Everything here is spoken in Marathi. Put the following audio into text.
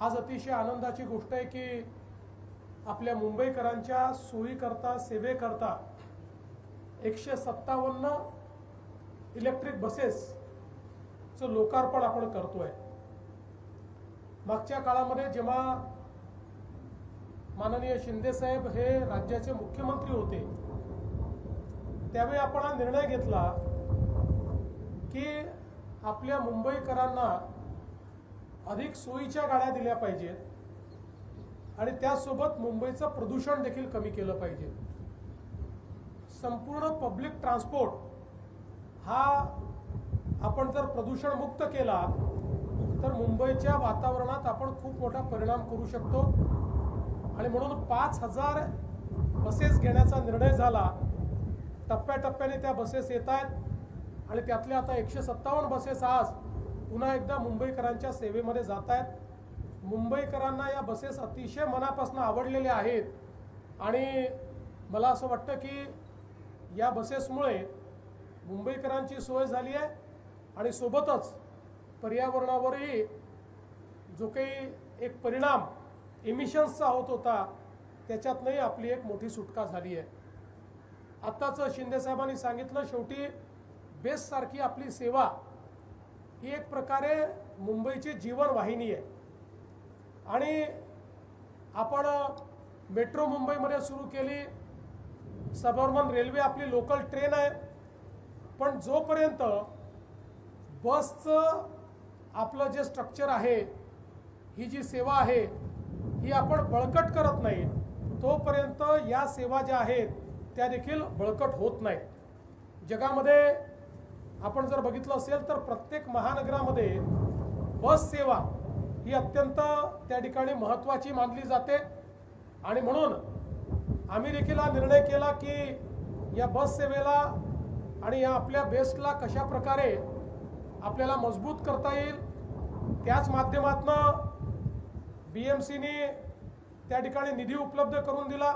आज अतिशय आनंदाची गोष्ट आहे की आपल्या मुंबईकरांच्या सोयीकरता सेवेकरता एकशे सत्तावन्न इलेक्ट्रिक बसेसचं लोकार्पण आपण करतोय. मागच्या काळामध्ये जेव्हा माननीय शिंदेसाहेब हे राज्याचे मुख्यमंत्री होते त्यावेळी आपण हा निर्णय घेतला की आपल्या मुंबईकरांना अधिक सोयीच्या गाड्या दिल्या पाहिजेत. आणि त्यासोबत मुंबईचं प्रदूषण देखील कमी केलं पाहिजे. संपूर्ण पब्लिक ट्रान्सपोर्ट हा आपण जर प्रदूषणमुक्त केला तर मुंबईच्या वातावरणात आपण खूप मोठा परिणाम करू शकतो. आणि म्हणून पाच हजार बसेस घेण्याचा निर्णय झाला. टप्प्याटप्प्याने त्या बसेस येत आहेत. आणि त्यातल्या आता एकशे सत्तावन्न बसेस आज पुन्हा एकदा मुंबईकरांच्या सेवेमध्ये जात आहेत. मुंबईकरांना या बसेस अतिशय मनापासून आवडलेल्या आहेत. आणि मला असं वाटतं की या बसेसमुळे मुंबईकरांची सोय झाली आहे. आणि सोबतच पर्यावरणावरही जो काही एक परिणाम इमिशन्सचा होत होता त्याच्यातनंही आपली एक मोठी सुटका झाली आहे. आत्ताच शिंदेसाहेबांनी सांगितलं शेवटी बेस्टसारखी आपली सेवा ही एक प्रकारे मुंबईची जीवनवाहिनी आहे. आणि आपण मेट्रो मुंबईमध्ये सुरू केली. सबर्मन रेल्वे आपली लोकल ट्रेन आहे. पण जोपर्यंत बसचं आपलं जे स्ट्रक्चर आहे ही जी सेवा आहे ही आपण बळकट करत नाही तोपर्यंत या सेवा ज्या आहेत त्या देखील बळकट होत नाहीत. जगामध्ये आपण जर बघितलं असेल तर प्रत्येक महानगरामध्ये बस सेवा ही अत्यंत त्या ठिकाणी महत्त्वाची मानली जाते. आणि म्हणून आम्ही देखील हा निर्णय केला की या बस सेवेला आणि या आपल्या बेस्टला कशा प्रकारे आपल्याला मजबूत करता येईल त्याच माध्यमातनं बी एम सीने त्या ठिकाणी निधी उपलब्ध करून दिला.